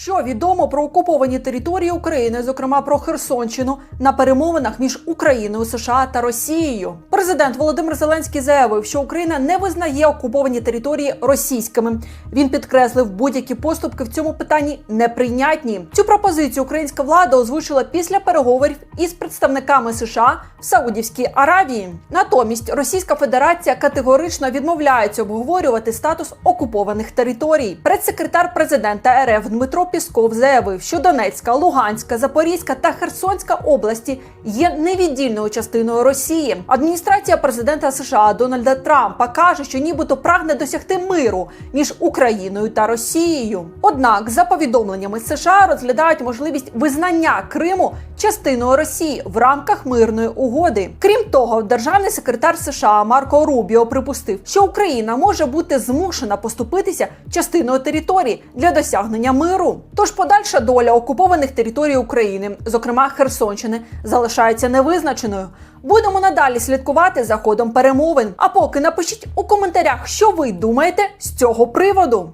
Що відомо про окуповані території України, зокрема про Херсонщину, на перемовинах між Україною, США та Росією? Президент Володимир Зеленський заявив, що Україна не визнає окуповані території російськими. Він підкреслив, будь-які поступки в цьому питанні неприйнятні. Цю пропозицію українська влада озвучила після переговорів із представниками США в Саудівській Аравії. Натомість Російська Федерація категорично відмовляється обговорювати статус окупованих територій. Прес-секретар президента РФ Дмитро Пісков заявив, що Донецька, Луганська, Запорізька та Херсонська області є невіддільною частиною Росії. Адміністрація президента США Дональда Трампа каже, що нібито прагне досягти миру між Україною та Росією. Однак, за повідомленнями США розглядають можливість визнання Криму частиною Росії в рамках мирної угоди. Крім того, державний секретар США Марко Рубіо припустив, що Україна може бути змушена поступитися частиною території для досягнення миру. Тож подальша доля окупованих територій України, зокрема Херсонщини, залишається невизначеною. Будемо надалі слідкувати за ходом перемовин. А поки напишіть у коментарях, що ви думаєте з цього приводу.